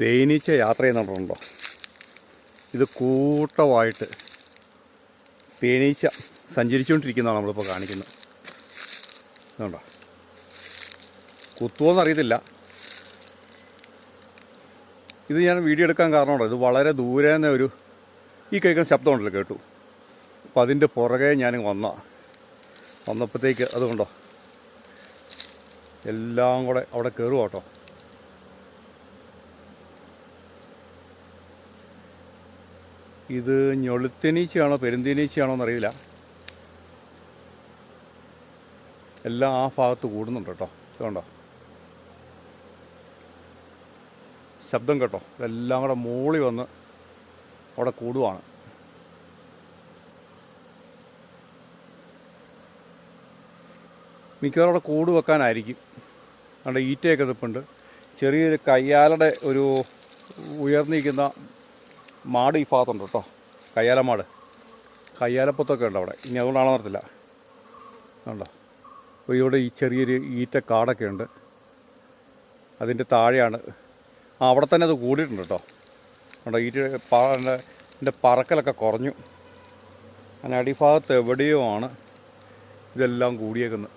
തേനീച്ച യാത്ര ചെയ്യുന്നുണ്ടോ ഇത് കൂട്ടമായിട്ട് തേനീച്ച സഞ്ചരിച്ചുകൊണ്ടിരിക്കുന്നതാണ് നമ്മളിപ്പോൾ കാണിക്കുന്നത്. ഇതുണ്ടോ? കുത്തുവോന്ന് അറിയത്തില്ല. ഇത് ഞാൻ വീഡിയോ എടുക്കാൻ കാരണമുണ്ടോ? ഇത് വളരെ ദൂരെ നിന്ന് ഒരു ഈ കേൾക്കുന്ന ശബ്ദമുണ്ടല്ലോ കേട്ടു. അപ്പം അതിന്റെ പുറകെ ഞാൻ വന്ന. വന്നപ്പോഴത്തേക്ക് അതുകൊണ്ടോ? എല്ലാം കൂടെ അവിടെ കയറുക കേട്ടോ. ഇത് ഞൊളുത്തനീച്ചയാണോ പെരുന്തേനീച്ചയാണോ എന്നറിയില്ല. എല്ലാം ആ ഭാഗത്ത് കൂടുന്നുണ്ട് കേട്ടോ. ഇതുകൊണ്ടോ ശബ്ദം കേട്ടോ. ഇതെല്ലാം കൂടെ മൂളി വന്ന് അവിടെ കൂടുവാണ്. മിക്കവാറും അവിടെ കൂട് വെക്കാനായിരിക്കും. അവിടെ ഈറ്റയൊക്കെ നിൽപ്പുണ്ട് ചെറിയൊരു കയ്യാലയുടെ ഒരു ഉയർന്നിരിക്കുന്ന മാട് ഈ ഭാഗത്തുണ്ട് കേട്ടോ. കയ്യാല മാട്. കയ്യാലപ്പത്തൊക്കെ ഉണ്ട് അവിടെ. ഇനി അതുകൊണ്ടാണോ നടത്തില്ല ഉണ്ടോ അപ്പോൾ ഇവിടെ ഈ ചെറിയൊരു ഈറ്റ കാടൊക്കെ ഉണ്ട്. അതിന്റെ താഴെയാണ്. ആ അവിടെ തന്നെ അത് കൂടിയിട്ടുണ്ട് കേട്ടോ. ഉണ്ടോ ഈറ്റ എന്റെ പറക്കലൊക്കെ കുറഞ്ഞു. അങ്ങനെ അടിഭാഗത്ത് എവിടെയോ ആണ് ഇതെല്ലാം കൂടിയേക്കുന്നത്.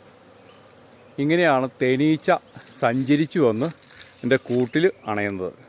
ഇങ്ങനെയാണ് തേനീച്ച സഞ്ചരിച്ചു വന്ന് എന്റെ കൂട്ടിൽ അണയുന്നത്.